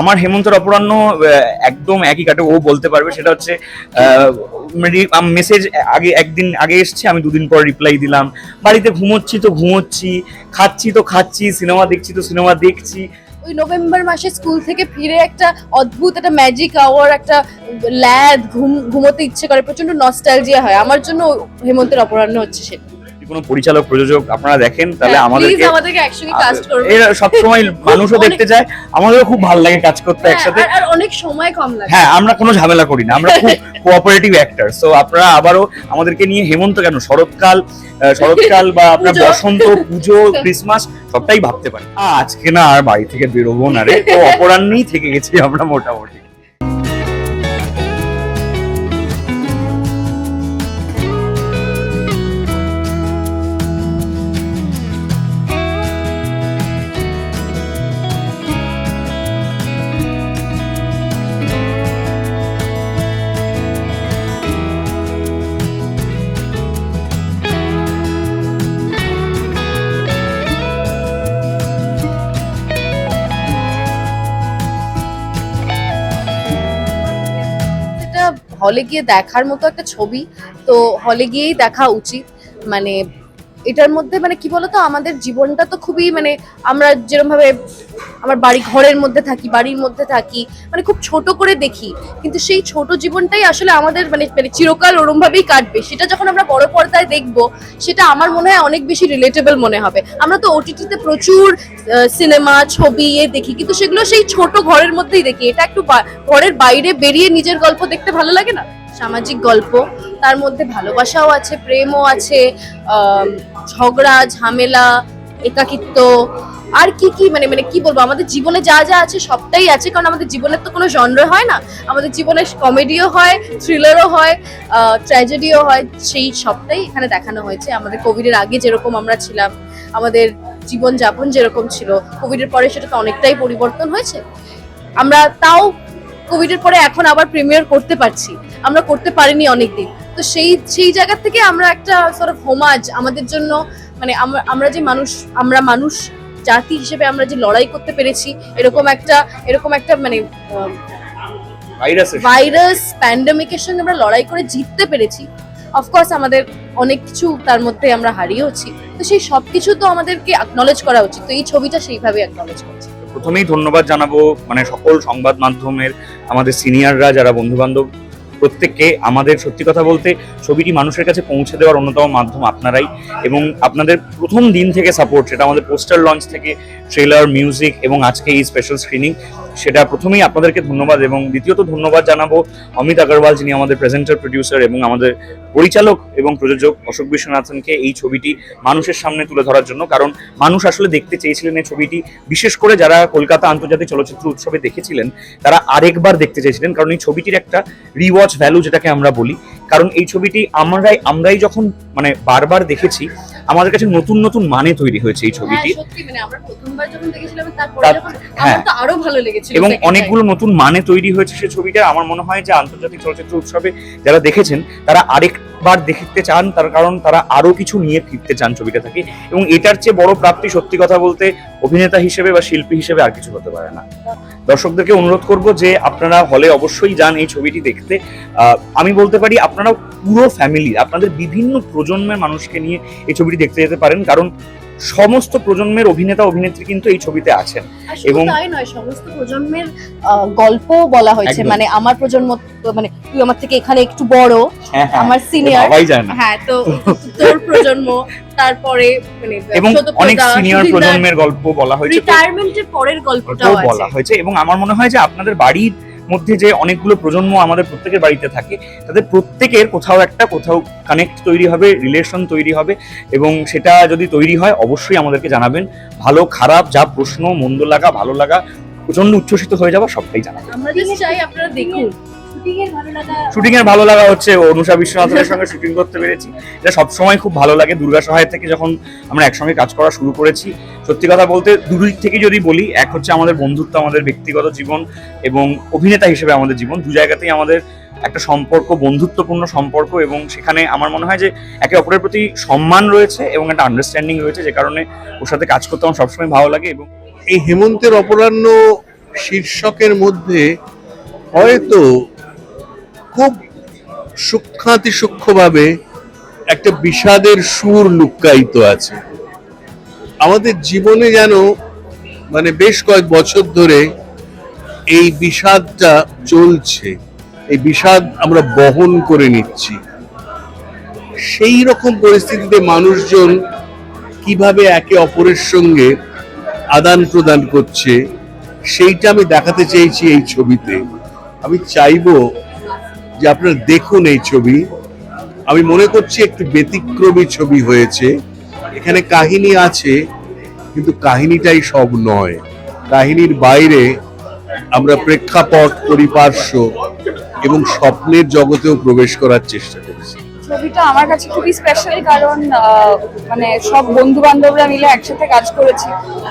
আমার হেমন্তর অপরাহ্ন একদম একই কাটে, ও বলতে পারবে, সেটা হচ্ছে মেসেজ আগে, একদিন আগে এসছে, আমি দুদিন পর রিপ্লাই দিলাম। বাড়িতে ঘুমোচ্ছি তো ঘুমোচ্ছি, খাচ্ছি তো খাচ্ছি সিনেমা দেখছি তো সিনেমা দেখছি। ওই নভেম্বর মাসে স্কুল থেকে ফিরে একটা অদ্ভুত, একটা ম্যাজিক আওয়ার একটা ল্যাদ, ঘুম, ঘুমোতে ইচ্ছে করে প্রচণ্ড নস্টালজিয়া হয়। আমার জন্য হেমন্তের অপরাহ্ন হচ্ছে সেটা। কোনো পরিচালক প্রযোজক আপনারা দেখেন তাহলে প্লিজ আমাদেরকে আমাদেরকে একসঙ্গে এরা সবসময় মানুষও অনেক- দেখতে চায় আমাদেরও খুব ভালো লাগে কাজ করতে হ্যাঁ, একসাথে। আর- অনেক সময় কম লাগে। হ্যাঁ আমরা কোনো ঝামেলা করি না আমরা খুব কোঅপারেটিভ অ্যাক্টর সো আপনারা আবারও আমাদেরকে নিয়ে হেমন্ত কেন? শরৎকাল শরৎকাল বা আপনার বসন্ত পুজো ক্রিসমাস সবটাই ভাবতে পারি। আহ, আজকে না আর বাড়ি থেকে বেরোবো না রে তো অপরাহ্নেই থেকে গেছি আমরা মোটামুটি। হলে গিয়ে দেখার মতো একটা ছবি, তো হলে গিয়েই দেখা উচিত। মানে এটার মধ্যে মানে কি বলতো? আমাদের জীবনটা তো খুবই মানে আমরা যেরকম ভাবে আমার বাড়ি ঘরের মধ্যে থাকি, বাড়ির মধ্যে থাকি মানে খুব ছোট করে দেখি। কিন্তু সেই ছোট জীবনটাই আসলে আমাদের মানে মানে চিরকাল ওরম ভাবেই কাটবে। সেটা যখন আমরা বড় পর্দায় দেখব, সেটা আমার মনে হয় অনেক বেশি রিলেটেবল মনে হবে। আমরা তো ওটিটিতে প্রচুর সিনেমা ছবি এ দেখি, কিন্তু সেগুলো সেই ছোট ঘরের মধ্যেই দেখি। এটা একটু ঘরের বাইরে বেরিয়ে নিজের গল্প দেখতে ভালো লাগে না? সামাজিক গল্প, তার মধ্যে ভালোবাসাও আছে, প্রেমও আছে ঝগড়া, ঝামেলা, একাকিত্ব আর কি কি মানে মানে কি বলব? আমাদের জীবনে যা যা আছে সবটাই আছে, কারণ আমাদের জীবনের তো কোনো জনর হয় না। আমাদের জীবনে কমেডিও হয় থ্রিলারও হয় ট্র্যাজেডিও হয়, সেই সবটাই এখানে দেখানো হয়েছে। আমাদের কোভিডের আগে যেরকম আমরা ছিলাম, আমাদের জীবনযাপন যেরকম ছিল কোভিডের পরে সেটা তো অনেকটাই পরিবর্তন হয়েছে। আমরা তাও কোভিডের পরে এখন আবার প্রিমিয়ার করতে পারছি। আমরা করতে পারিনি অনেকদিন। তো সেই সেই জায়গা থেকে আমরা একটা সর হোমাজ আমাদের জন্য মানে আমরা যে মানুষ, আমরা মানুষ জাতি হিসেবে আমরা যে লড়াই করতে পেরেছি এরকম একটা এরকম একটা মানে ভাইরাস ভাইরাস প্যান্ডেমিকের সঙ্গে আমরা লড়াই করে জিততে পেরেছি। অফকোর্স আমাদের অনেক কিছু তার মধ্যে আমরা হারিয়েওছি। তো সেই সব কিছু তো আমাদেরকে অ্যাকনলেজ করা উচিত। তো এই ছবিটা সেইভাবে অ্যাকনলেজ করছে। প্রথমেই ধন্যবাদ জানাব মানে সকল সংবাদ মাধ্যমের আমাদের সিনিয়ররা যারা বন্ধু বান্ধব প্রত্যেককে আমাদের সত্যি কথা বলতে ছবিটি মানুষের কাছে পৌঁছে দেওয়ার অন্যতম মাধ্যম আপনারাই। এবং আপনাদের প্রথম দিন থেকে সাপোর্ট সেটা আমাদের পোস্টার লঞ্চ থেকে ট্রেলার মিউজিক এবং আজকে এই স্পেশাল স্ক্রিনিং সেটা প্রথমেই আপনাদেরকে ধন্যবাদ এবং দ্বিতীয়ত ধন্যবাদ জানাব অমিত আগরওয়াল, যিনি আমাদের প্রেজেন্টার প্রডিউসার এবং আমাদের পরিচালক এবং প্রযোজক অশোক বিশ্বনাথনকে এই ছবিটি মানুষের সামনে তুলে ধরার জন্য। কারণ মানুষ আসলে দেখতে চেয়েছিলেন এই ছবিটি। বিশেষ করে যারা কলকাতা আন্তর্জাতিক চলচ্চিত্র উৎসবে দেখেছিলেন, তারা আরেকবার দেখতে চেয়েছিলেন। কারণ এই ছবিটির একটা রিওয়াচ ভ্যালু যেটাকে আমরা বলি কারণ এই ছবিটি আমরাই আমরাই যখন মানে বারবার দেখেছি আমাদের কাছে নতুন নতুন মানে তৈরি হয়েছে এই ছবিটি। হ্যাঁ, সত্যি মানে হ্যাঁ। আমার তো আরও ভালো লেগেছে এবং অনেকগুলো নতুন মানে তৈরি হয়েছে সে ছবিটা। আমার মনে হয় যে আন্তর্জাতিক চলচ্চিত্র উৎসবে যারা দেখেছেন তারা আরেকবার দেখতে চান, তার কারণ তারা আরও কিছু নিয়ে ফিরতে চান ছবিটা থেকে। এবং এটার চেয়ে বড় প্রাপ্তি সত্যি কথা বলতে অভিনেতা হিসেবে বা শিল্পী হিসেবে আর কিছু হতে পারে না। দর্শকদেরকে অনুরোধ করব যে আপনারা হলে অবশ্যই যান এই ছবিটি দেখতে। আমি বলতে পারি আপনারা পুরো ফ্যামিলি আপনাদের বিভিন্ন প্রজন্মের মানুষকে নিয়ে এই ছবিটি দেখতে যেতে পারেন। কারণ সমস্ত প্রজন্মের অভিনেতা অভিনেত্রী কিন্তু এই ছবিতে আছেন। এবং- তাই নয় সমস্ত প্রজন্মের গল্প বলা হয়েছে। মানে আমার প্রজন্ম মানে তুই আমার থেকে এখানে একটু বড় হ্যাঁ হ্যাঁ। আমার সিনিয়র হ্যাঁ তো তোর প্রজন্ম তারপরে মানে এবং অনেক সিনিয়র প্রজন্মের গল্প বলা হয়েছে। রিটায়ারমেন্টের পরের গল্পটাও বলা হয়েছে। এবং আমার মনে হয় যে আপনাদের বাড়ির মধ্যে যে অনেকগুলো প্রজন্ম আমাদের প্রত্যেকের বাড়িতে থাকে, তাদের প্রত্যেকের কোথাও একটা কোথাও কানেক্ট তৈরি হবে রিলেশন তৈরি হবে এবং সেটা যদি তৈরি হয়, অবশ্যই আমাদেরকে জানাবেন। ভালো, খারাপ, যা প্রশ্ন, মন্দ লাগা, ভালো লাগা প্রচণ্ড উচ্ছ্বসিত হয়ে যাওয়া সবটাই জানাবেন। আমরা চাই আপনারা দেখুন। শুটিং এর ভালো লাগা হচ্ছে অনুষা বিশ্বনাথনের সঙ্গে শুটিং করতে পেরেছি। এটা সবসময় খুব ভালো লাগে। দুর্গা সহায় থেকে যখন আমরা একসঙ্গে কাজ করা শুরু করেছি সত্যি কথা বলতে দুদিক থেকে যদি বলি এক হচ্ছে আমাদের বন্ধুত্ব আমাদের ব্যক্তিগত জীবন এবং অভিনেতা হিসেবে আমাদের জীবন। দু জায়গাতেই আমাদের একটা সম্পর্ক বন্ধুত্বপূর্ণ সম্পর্ক এবং সেখানে আমার মনে হয় যে একে অপরের প্রতি সম্মান রয়েছে এবং একটা আন্ডারস্ট্যান্ডিং রয়েছে যে কারণে ওর সাথে কাজ করতে আমার সবসময় ভালো লাগে এবং এই হেমন্তের অপরাহ্ন শীর্ষকের মধ্যে হয়তো খুব সূক্ষ্মাতি সূক্ষ্মভাবে একটা বিষাদের সুর লুক্কায়িত আছে। আমাদের জীবনে যেন মানে বেশ কয়েক বছর ধরে এই বিষাদটা চলছে, এই বিষাদ আমরা বহন করে নিচ্ছি। সেই রকম পরিস্থিতিতে মানুষজন কীভাবে একে অপরের সঙ্গে আদান প্রদান করছে, সেইটা আমি দেখাতে চেয়েছি এই ছবিতে। আমি চাইব যে আপনারা দেখুন এই ছবি। আমি মনে করছি একটু ব্যতিক্রমী ছবি হয়েছে। এখানে কাহিনী আছে, কিন্তু কাহিনীটাই সব নয়। কাহিনীর বাইরে আমরা প্রেক্ষাপট, পরিপার্শ্ব এবং স্বপ্নের জগতেও প্রবেশ করার চেষ্টা করছি। ছবিটা আমার কাছে খুবই স্পেশাল কারণ মানে সব বন্ধু বান্ধবরা মিলে একসাথে কাজ করেছি।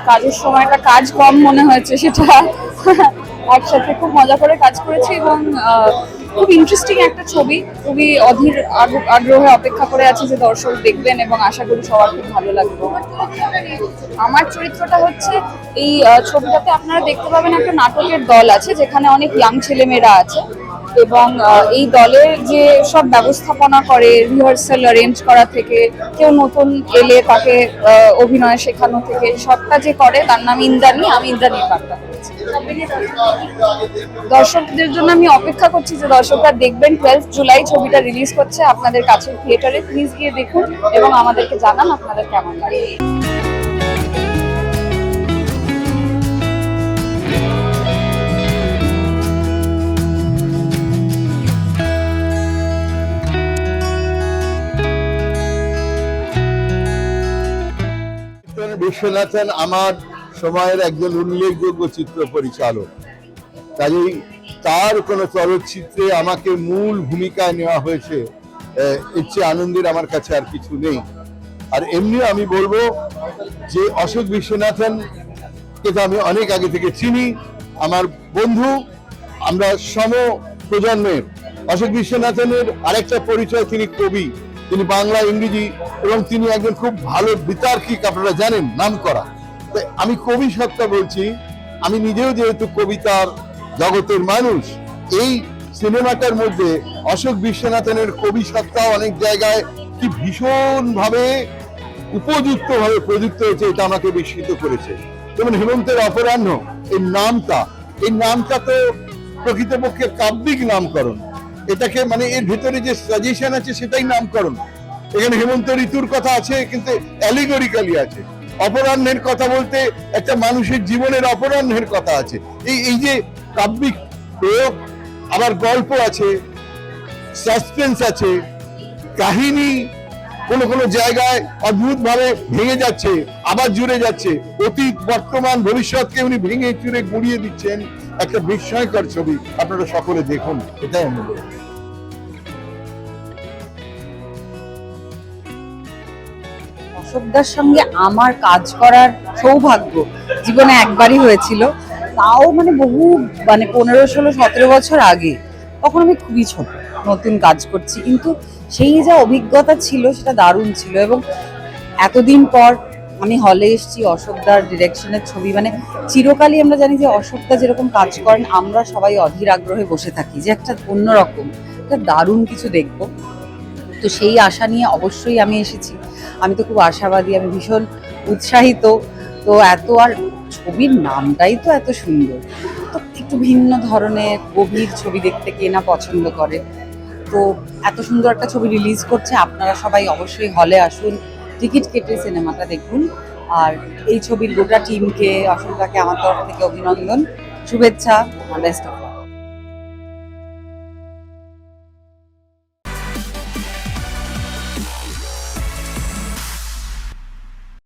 কাজের সময়টা কাজ কম মনে হয়েছে সেটা। একসাথে খুব মজা করে কাজ করেছি এবং খুব ইন্টারেস্টিং একটা ছবি। খুবই অধীর আগ্র- আগ্রহে অপেক্ষা করে আছে যে দর্শক দেখবেন এবং আশা করি সবার খুব ভালো লাগবে। আমার চরিত্রটা হচ্ছে এই ছবিটাতে আপনারা দেখতে পাবেন একটা নাটকের দল আছে, যেখানে অনেক ইয়াং ছেলেমেয়েরা আছে। এবং এই দলের যে সব ব্যবস্থাপনা করে রিহার্সাল অ্যারেঞ্জ করা থেকে, কেউ নতুন এলে তাকে অভিনয় শেখানো থেকে সবটা যে করে, তার নাম ইন্দ্রাণী, আমি ইন্দ্রাণীর পাঠটা দর্শকদের জন্য আমি অপেক্ষা করছি যে দর্শকরা দেখবেন টুয়েলভ জুলাই ছবিটা রিলিজ করছে আপনাদের কাছে থিয়েটারে প্লিজ গিয়ে দেখুন এবং আমাদেরকে জানান আপনাদের কেমন লাগে। বিশ্বনাথন আমার সময়ের একজন উল্লেখযোগ্য চিত্র পরিচালক। কাজেই তার কোনো চলচ্চিত্রে আমাকে মূল ভূমিকায় নেওয়া হয়েছে এর চেয়ে আনন্দের আমার কাছে আর কিছু নেই। আর এমনি আমি বলব যে অশোক বিশ্বনাথন কে তো আমি অনেক আগে থেকে চিনি, আমার বন্ধু, আমরা সম প্রজন্মের অশোক বিশ্বনাথনের আরেকটা পরিচয় তিনি কবি। তিনি বাংলা, ইংরেজি এবং তিনি একজন খুব ভালো বিতার্কিক, আপনারা জানেন নাম করা আমি কবি সত্তা বলছি, আমি নিজেও যেহেতু কবিতার জগতের মানুষ, এই সিনেমাটার মধ্যে অশোক বিশ্বনাথনের কবি সত্তা অনেক জায়গায় কি ভীষণ ভাবে উপযুক্ত ভাবে প্রযুক্ত হয়েছে, এটা আমাকে বিস্মিত করেছে। যেমন হেমন্তের অপরাহ্ন এই নামটা এই নামটা তো প্রকৃতপক্ষে কাব্যিক নামকরণ। এটাকে মানে এর ভিতরে যে সাজেশন আছে সেটাই নামকরণ। এখানে হেমন্ত ঋতুর কথা আছে, কিন্তু অ্যালিগরিক্যালি আছে। অপরাহ্নের কথা বলতে একটা মানুষের জীবনের অপরাহ্নের কথা আছে। এই এই যে কাব্যিক প্রয়োগ, আবার গল্প আছে সাসপেন্স আছে, কাহিনী কোন কোন জায়গায় অদ্ভুত ভাবে ভেঙে যাচ্ছে, আবার জুড়ে যাচ্ছে। অতীত, বর্তমান, ভবিষ্যৎকে উনি ভেঙে চুরে গুড়িয়ে দিচ্ছেন একটা বিস্ময়কর ছবি। আপনারা সকলে দেখুন, এটাই আমি। অশোকদার সঙ্গে আমার কাজ করার সৌভাগ্য জীবনে একবারই হয়েছিল। তাও মানে বহু মানে পনেরো, ষোলো, সতেরো বছর আগে। তখন আমি খুবই ছোট। নতুন কাজ করছি। কিন্তু সেই যা অভিজ্ঞতা ছিল, সেটা দারুণ ছিল এবং এতদিন পর আমি হলে এসেছি অশোকদার ডিরেকশনের ছবি। মানে চিরকালই আমরা জানি যে অশোকদা যেরকম কাজ করেন, আমরা সবাই অধীর আগ্রহে বসে থাকি যে একটা অন্যরকম একটা দারুণ কিছু দেখব। তো সেই আশা নিয়ে অবশ্যই আমি এসেছি। আমি তো খুব আশাবাদী, আমি ভীষণ উৎসাহিত। তো এত আর ছবির নামটাই তো এত সুন্দর। তো একটু ভিন্ন ধরনের গভীর ছবি দেখতে কে না পছন্দ করে। তো এত সুন্দর একটা ছবি রিলিজ করছে, আপনারা সবাই অবশ্যই হলে আসুন টিকিট কেটে সিনেমাটা দেখুন। আর এই ছবির গোটা টিমকে অসংখ্যকে আমার তরফ থেকে অভিনন্দন। শুভেচ্ছা বেস্ট অফ